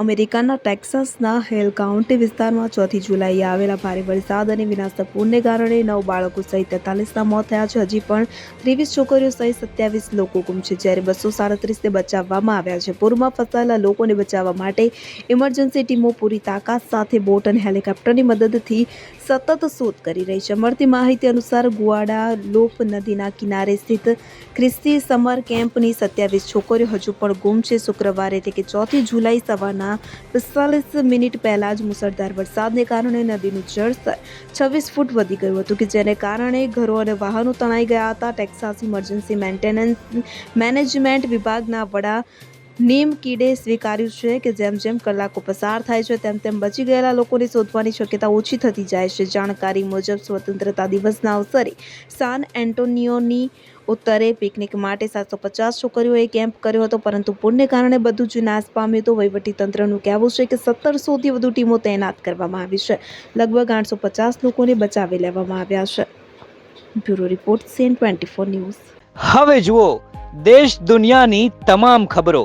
અમેરિકાના ટેક્સાસના હેલ કાઉન્ટી વિસ્તારમાં ચોથી જુલાઈએ આવેલા ભારે વરસાદ અને વિનાશક પૂરને કારણે નવ બાળકો સહિત તેતાલીસના મોત થયા છે. હજી પણ ત્રેવીસ છોકરીઓ સહિત સત્યાવીસ લોકો ગુમ છે, જ્યારે બસો સાડત્રીસને બચાવવામાં આવ્યા છે. પૂરમાં ફસાયેલા લોકોને બચાવવા માટે ઇમરજન્સી ટીમો પૂરી તાકાત સાથે બોટ અને હેલિકોપ્ટરની મદદથી સતત શોધ કરી રહી છે. મળતી માહિતી અનુસાર ગુવાડા લોપ નદીના કિનારે સ્થિત ખ્રિસ્તી સમર કેમ્પની સત્યાવીસ છોકરીઓ હજુ પણ ગુમ છે. શુક્રવારે એટલે કે ચોથી જુલાઈ સવારના પિસ્તાલીસ મિનિટ પહેલાં જ મુસળધાર વરસાદને કારણે નદીનું જળસ્તર છવ્વીસ ફૂટ વધી ગયું હતું કે જેને કારણે ઘરો અને વાહનો તણાઈ ગયા હતા. ટેક્સાસ ઇમરજન્સી મેન્ટેનન્સ મેનેજમેન્ટ વિભાગના વડા નીમ કીડે સ્વીકાર્યું છે કે જેમ જેમ કલાકો પસાર થાય છે, તેમ તેમ બચી ગયેલા લોકોને શોધવાની શક્યતા ઓછી થતી જાય છે. જાણકારી મુજબ સ્વતંત્રતા દિવસના અવસરે સાન એન્ટોનિયોની ઉત્તરે પિકનિક માટે સાતસો પચાસ છોકરીઓએ કેમ્પ કર્યો હતો, પરંતુ પૂરને કારણે બધું જ નાશ પામ્યું હતું. વહીવટીતંત્રનું કહેવું છે કે સત્તરસોથી વધુ ટીમો તૈનાત કરવામાં આવી છે. લગભગ આઠસો પચાસ લોકોને બચાવી લેવામાં આવ્યા છે. Bureau report CN twenty four news. હવે જુઓ, દેશ દુનિયાની તમામ ખબરો.